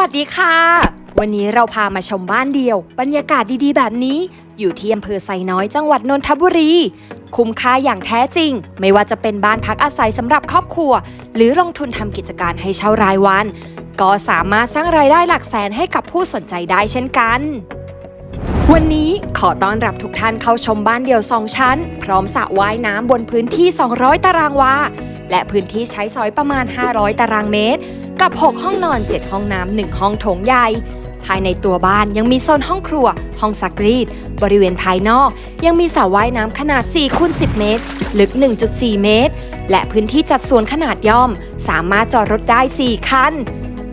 วัสดีค่ะ วันนี้เราพามาชมบ้านเดียว บรรยากาศดีๆ แบบนี้ อยู่ที่อำเภอไซน้อยจังหวัดนนทบุรี คุ้มค่าอย่างแท้จริง ไม่ว่าจะเป็นบ้านพักอาศัยสำหรับครอบครัว หรือลงทุนทำกิจการให้เช่ารายวัน ก็สามารถสร้างรายได้หลักแสนให้กับผู้สนใจได้เช่นกัน วันนี้ขอต้อนรับทุกท่านเข้าชมบ้านเดี่ยว 2 ชั้น พร้อมสระว่ายน้ำบนพื้นที่ 200 ตารางวาและพื้นที่ใช้สอยประมาณ 500 ตารางเมตร กับ 6 ห้องนอน 7 ห้องน้ำ1ห้องโถงใหญ่ ภายในตัวบ้านยังมีโซนห้องครัว ห้องซักรีด บริเวณภายนอก ยังมีสระว่ายน้ำขนาด4คูณ10 เมตร ลึก 1.4 เมตร และพื้นที่จัดสวนขนาดย่อม สามารถจอดรถได้ 4 คัน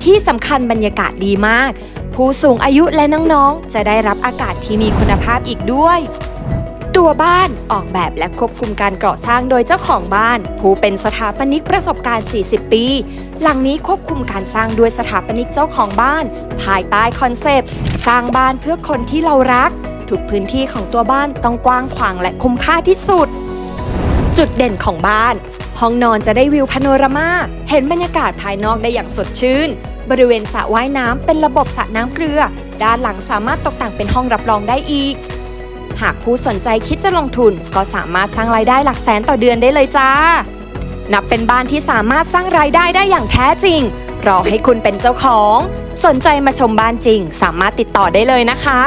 ที่สำคัญบรรยากาศดีมาก ผู้สูงอายุและน้องๆ จะได้รับอากาศที่มีคุณภาพอีกด้วย ตัวบ้านออกแบบและควบคุมการก่อสร้างโดยเจ้าของบ้าน ผู้เป็นสถาปนิกประสบการณ์ 40 ปี หลังนี้ควบคุมการสร้างด้วยสถาปนิกเจ้าของบ้าน ภายใต้คอนเซปต์ สร้างบ้านเพื่อคนที่เรารัก ทุกพื้นที่ของตัวบ้านต้องกว้างขวางและคุ้มค่าที่สุด จุดเด่นของบ้าน ห้องนอนจะได้วิวพาโนรามาเห็นบรรยากาศภายนอกได้อย่างสดชื่น บริเวณสระว่ายน้ำเป็นระบบสระน้ำเกลือ ด้านหลังสามารถตกแต่งเป็นห้องรับรองได้อีก หากผู้สนใจคิดจะลงทุน ก็สามารถสร้างรายได้หลักแสนต่อเดือนได้เลยจ้า นับเป็นบ้านที่สามารถสร้างรายได้ได้อย่างแท้จริง รอให้คุณเป็นเจ้าของ สนใจมาชมบ้านจริง สามารถติดต่อได้เลยนะคะ